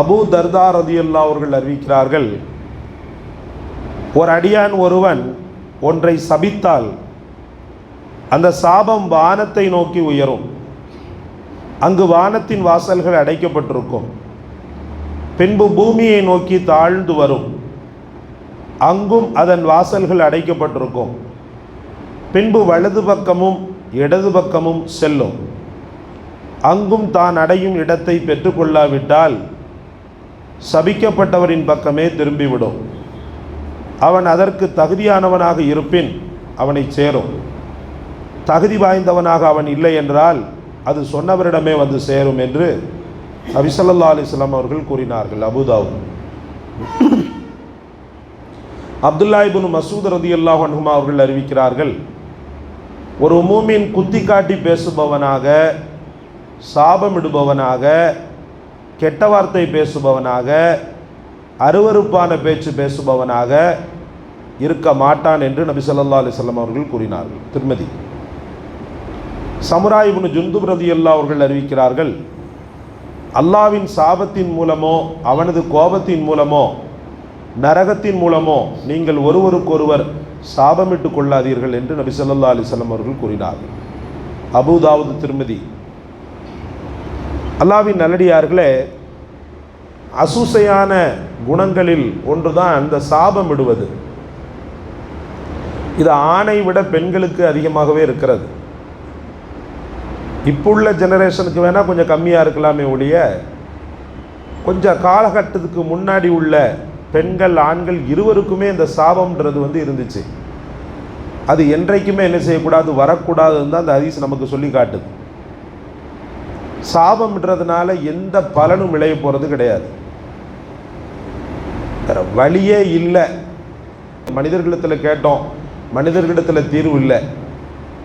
Abu தர்தா ரதியுல்லா அவர்கள் அறிவிக்கிறார்கள் ஒரு அடியான் ஒருவன் ஒன்றை சபித்தால் அந்த சாபம் வானத்தை நோக்கி உயரும். அங்கு வானத்தின் வாசல்கள் அடைக்கப்பட்டிருக்கும். பின்பு பூமியை நோக்கி தாழ்ந்து வரும். அங்கும் அதன் வாசல்கள் அடைக்கப்பட்டிருக்கும். பின்பு வலது பக்கமும் இடது பக்கமும் செல்லும். அங்கும் தான் அடையும் இடத்தை பெற்றுக்கொள்ளாவிட்டால் சபிக்கப்பட்டவரின் பக்கமே திரும்பிவிடும். அவன் அதற்கு தகுதியானவனாக இருப்பின் அவனை சேரும். தகுதி வாய்ந்தவனாக அவன் இல்லை என்றால் அது சொன்னவரிடமே வந்து சேரும் என்று நபிசல்லா அலிஸ்லாம் அவர்கள் கூறினார்கள் அபுதாவு அப்துல்லாஹிபுன் மசூத் ரதி அல்லாஹ் அனுமா அவர்கள் அறிவிக்கிறார்கள் ஒரு மூமின் குத்தி காட்டி பேசுபவனாக சாபமிடுபவனாக கெட்ட வார்த்தை பேசுபவனாக அருவருப்பான பேச்சு பேசுபவனாக இருக்க மாட்டான் என்று நபி சொல்லா அலிசல்லாம் அவர்கள் கூறினார்கள். திருமதி. சமுராய் இப்னு ஜுந்துப் அல்லா அவர்கள் அறிவிக்கிறார்கள் அல்லாவின் சாபத்தின் மூலமோ அவனது கோபத்தின் மூலமோ நரகத்தின் மூலமோ நீங்கள் ஒருவருக்கொருவர் சாபமிட்டு கொள்ளாதீர்கள் என்று நபி சொல்லா அலிசல்லாம் அவர்கள் கூறினார்கள். அபுதாவது திருமதி. அல்லாவின் நல்லடியார்களே அசூசையான குணங்களில் ஒன்றுதான் அந்த சாபம் விடுவது. இது ஆணை விட பெண்களுக்கு அதிகமாகவே இருக்கிறது. இப்போ உள்ள ஜெனரேஷனுக்கு வேணால் கொஞ்சம் கம்மியாக இருக்கலாமே ஒழிய கொஞ்சம் காலகட்டத்துக்கு முன்னாடி உள்ள பெண்கள் ஆண்கள் இருவருக்குமே இந்த சாபம்ன்றது வந்து இருந்துச்சு. அது என்றைக்குமே என்ன செய்யக்கூடாது வரக்கூடாதுன்னு தான் அந்த ஹதீஸ் நமக்கு சொல்லி காட்டுது சாபம்ன்றதுனால எந்த பலனும் விளைய போகிறது கிடையாது. வேற வழியே இல்லை. மனிதர்களிடத்தில் கேட்டோம். மனிதர்களிடத்தில் தீர்வு இல்லை.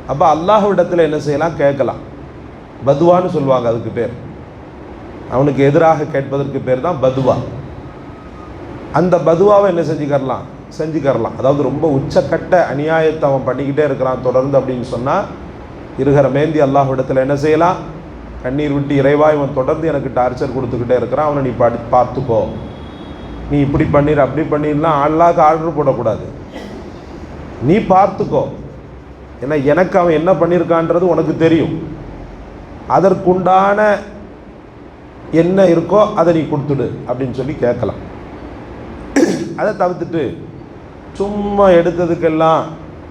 அப்போ அல்லாஹ்விடத்தில் என்ன செய்யலாம்? கேட்கலாம். பதுவான்னு சொல்லுவாங்க அதுக்கு பேர். அவனுக்கு எதிராக கேட்பதற்கு பேர் தான் பதுவா. அந்த பதுவாவை என்ன செஞ்சுக்கரலாம்? செஞ்சுக்கரலாம். அதாவது ரொம்ப உச்சக்கட்ட அநியாயத்தை அவன் பண்ணிக்கிட்டே இருக்கிறான் தொடர்ந்து அப்படின்னு சொன்னால் இருகிற மேந்தி அல்லாஹ்விடத்தில் என்ன செய்யலாம்? கண்ணீர் விட்டு இறைவா இவன் தொடர்ந்து எனக்கு டார்ச்சர் கொடுத்துக்கிட்டே இருக்கிறான். அவனை நீ படி பார்த்துக்கோ. நீ இப்படி பண்ணிடு அப்படி பண்ணிடலாம் ஆளாக ஆர்டர் போடக்கூடாது. நீ பார்த்துக்கோ. ஏன்னா எனக்கு அவன் என்ன பண்ணியிருக்கான்றது உனக்கு தெரியும். அதற்குண்டான என்ன இருக்கோ அதை நீ கொடுத்துடு அப்படின்னு சொல்லி கேட்கலாம். அதை தவிர்த்துட்டு சும்மா எடுத்ததுக்கெல்லாம்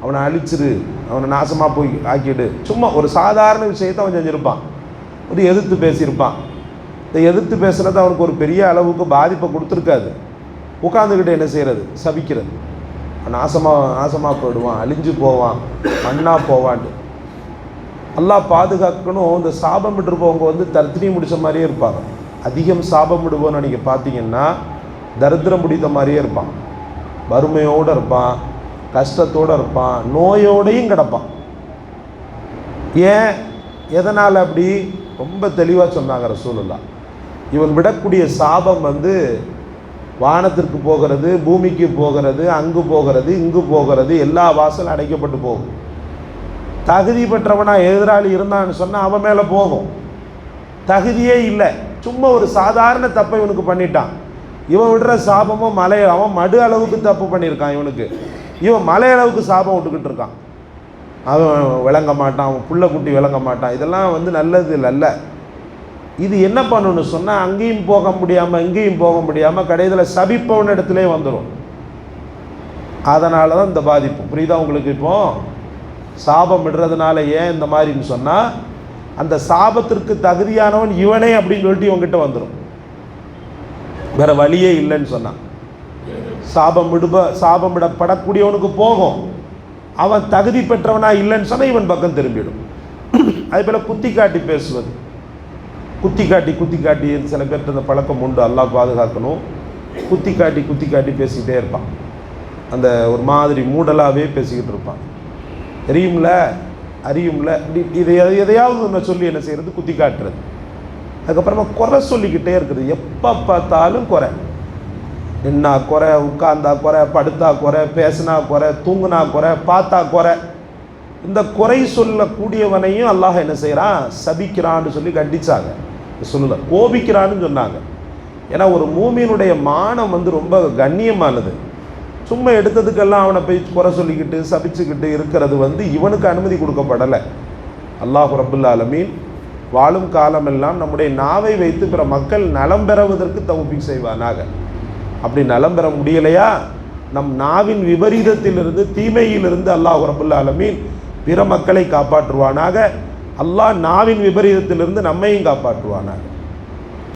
அவனை அழிச்சிரு அவனை நாசமாக போய் ஆக்கிடு. சும்மா ஒரு சாதாரண விஷயத்தை அவன் செஞ்சுருப்பான். ஒரு எதிர்த்து பேசியிருப்பான். இந்த எதிர்த்து பேசுகிறது அவனுக்கு ஒரு பெரிய அளவுக்கு பாதிப்பை கொடுத்துருக்காது. உட்காந்துக்கிட்டு என்ன செய்கிறது சபிக்கிறது. நாசமாக நாசமாக போயிடுவான் அழிஞ்சு போவான் மண்ணா போவான்ட்டு எல்லாம் பாதுகாக்கணும். இந்த சாபம் விட்டுருப்பவங்க வந்து தர்த்தினி முடிச்ச மாதிரியே இருப்பாங்க. அதிகம் சாபம் விடுவோன்னு நீங்கள் பார்த்தீங்கன்னா தரித்திரம் பிடித்த மாதிரியே இருப்பான். வறுமையோடு இருப்பான் கஷ்டத்தோடு இருப்பான் நோயோடையும் கிடப்பான். ஏன்? எதனால் அப்படி? ரொம்ப தெளிவாக சொன்னாங்க ரசூலுல்லா. இவன் விடக்கூடிய சாபம் வந்து வானத்திற்கு போகிறது பூமிக்கு போகிறது அங்கு போகிறது இங்கு போகிறது எல்லா வாசலும் அடைக்கப்பட்டு போகும். தகுதி பெற்றவனா எதிராளி இருந்தான்னு சொன்னால் அவன் மேலே போகும். தகுதியே இல்லை. சும்மா ஒரு சாதாரண தப்பை இவனுக்கு பண்ணிட்டான். இவன் விடுற சாபமும் மலை அவன் மடு அளவுக்கு தப்பு பண்ணியிருக்கான் இவனுக்கு. இவன் மலை அளவுக்கு சாபம் விட்டுக்கிட்டு இருக்கான். அவன் விளங்க மாட்டான் அவன் புள்ள குட்டி விளங்க மாட்டான். இதெல்லாம் வந்து நல்லது இல்லை இது என்ன பண்ணணும்னு சொன்னால் அங்கேயும் போக முடியாமல் இங்கேயும் போக முடியாமல் கடைசியில் சபிப்பவன் இடத்துலே வந்துடும் அதனால தான் இந்த பாதிப்பு. புரியுதா உங்களுக்கு இப்போ? சாபம் விடுறதுனால ஏன் இந்த மாதிரின்னு சொன்னால் அந்த சாபத்திற்கு தகுதியானவன் இவனே அப்படின்னு சொல்லிட்டு இவன்கிட்ட வந்துடும் வேறு வழியே இல்லைன்னு சொன்னான் சாபம் விடுப சாபம் விடப்படக்கூடியவனுக்கு போகும். அவன் தகுதி பெற்றவனா இல்லைன்னு சொன்னால் இவன் பக்கம் திரும்பிடும். அதே போல் குத்தி காட்டி பேசுவது. குத்தி காட்டி குத்தி காட்டி சில பேர்கிட்ட அந்த பழக்கம் உண்டு. அல்லா பாதுகாக்கணும். குத்தி காட்டி குத்தி காட்டி பேசிக்கிட்டே இருப்பான். அந்த ஒரு மாதிரி மூடலாகவே பேசிக்கிட்டு இருப்பான். தெரியும்ல? அறியும்ல? இதை எதையாவது ஒன்று சொல்லி என்ன செய்கிறது குத்தி காட்டுறது. அதுக்கப்புறமா குறை சொல்லிக்கிட்டே இருக்குது எப்போ பார்த்தாலும் குறை. நின்னா குறை உட்கார்ந்தா குறை படுத்தா குறை பேசினா குறை தூங்குனா குறை பார்த்தா குறை. இந்த குறை சொல்லக்கூடியவனையும் அல்லாஹ் என்ன செய்கிறான் சபிக்கிறான்னு சொல்லி கண்டிச்சாங்க. சொல்லல கோபிக்கிறான்னு சொன்னாங்க. ஏன்னா ஒரு மூமியினுடைய மானம் வந்து ரொம்ப கண்ணியமானது. சும்மா எடுத்ததுக்கெல்லாம் அவனை போய் குறை சொல்லிக்கிட்டு சபிச்சுக்கிட்டு இருக்கிறது வந்து இவனுக்கு அனுமதி கொடுக்கப்படலை. அல்லாஹ் ரபுல் வாழும் காலமெல்லாம் நம்முடைய நாவை வைத்து பிற மக்கள் நலம் பெறுவதற்கு தௌபிக் செய்வானாக. அப்படி நலம் பெற முடியலையா? நம் நாவின் விபரீதத்திலிருந்து தீமையிலிருந்து அல்லாஹ் ரபுல்ல ஆலமீன் பிற மக்களை காப்பாற்றுவானாக. அல்லாஹ் நாவின் விபரீதத்திலிருந்து நம்மையும் காப்பாற்றுவானாக.